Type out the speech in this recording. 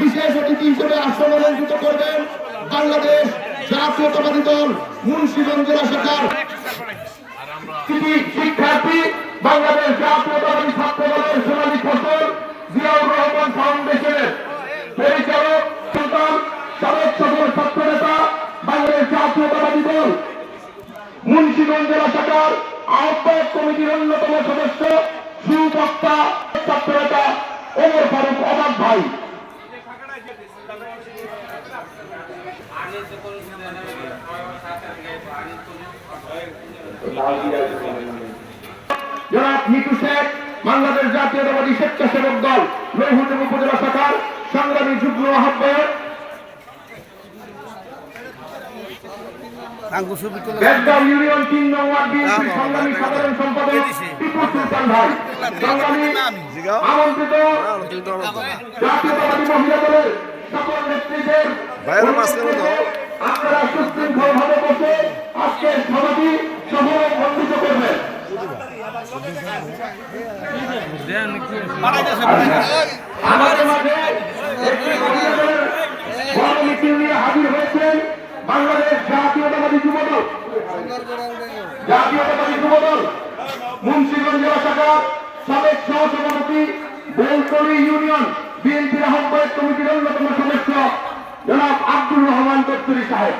বিশেষ অতিথি হিসেবে আসন অলঙ্কৃত করবেন বাংলাদেশ জাতীয়তাবাদী দল, মুন্সিগঞ্জ জেলা শাখার কৃতি শিক্ষার্থী, বাংলাদেশ জাতীয়তাবাদী ছাত্র দলের সোনালী ফসল জিয়াউর রহমান ফাউন্ডেশনের পরিচালক সন্তান সাবেক সফল ছাত্র নেতা, বাংলাদেশ জাতীয়তাবাদী দল, মুন্সিগঞ্জ জেলা শাখার আহ্বায়ক কমিটির অন্যতম সদস্য সুবক্তা ছাত্র নেতা ওমর ফারুক অবাক ভাই। জনাব মিটু শেখ বাংলাদেশ জাতীয়তাবাদী স্বেচ্ছাসেবক দল লৌহুদেব উপজেলা শাখার সংগ্রামী যুগ্ম আহ্বায়ক ইউনিয়ন তিন সংগ্রামী সাধারণ সম্পাদক টিপু সুলতান ভাই সংগ্রামী আমন্ত্রিত জাতীয়তাবাদী মহিলা দলের সকল নেতৃত্বের বাইরের মাঝখানে তো। আপনারা সুশৃঙ্খল ভাবে বসে আজকের সভাটি সফল বন্ধিত করবেন। আমাদের মাঝে হাজির হয়েছেন বাংলাদেশ জাতীয়তাবাদী যুবদল। জাতীয়তাবাদী যুবদল সহসভাপতি বেলতলি ইউনিয়ন বিএনপির আহ্বায়ক কমিটির অন্যতম সদস্য। জনাব আব্দুর রহমান কর্তুরি সাহেব।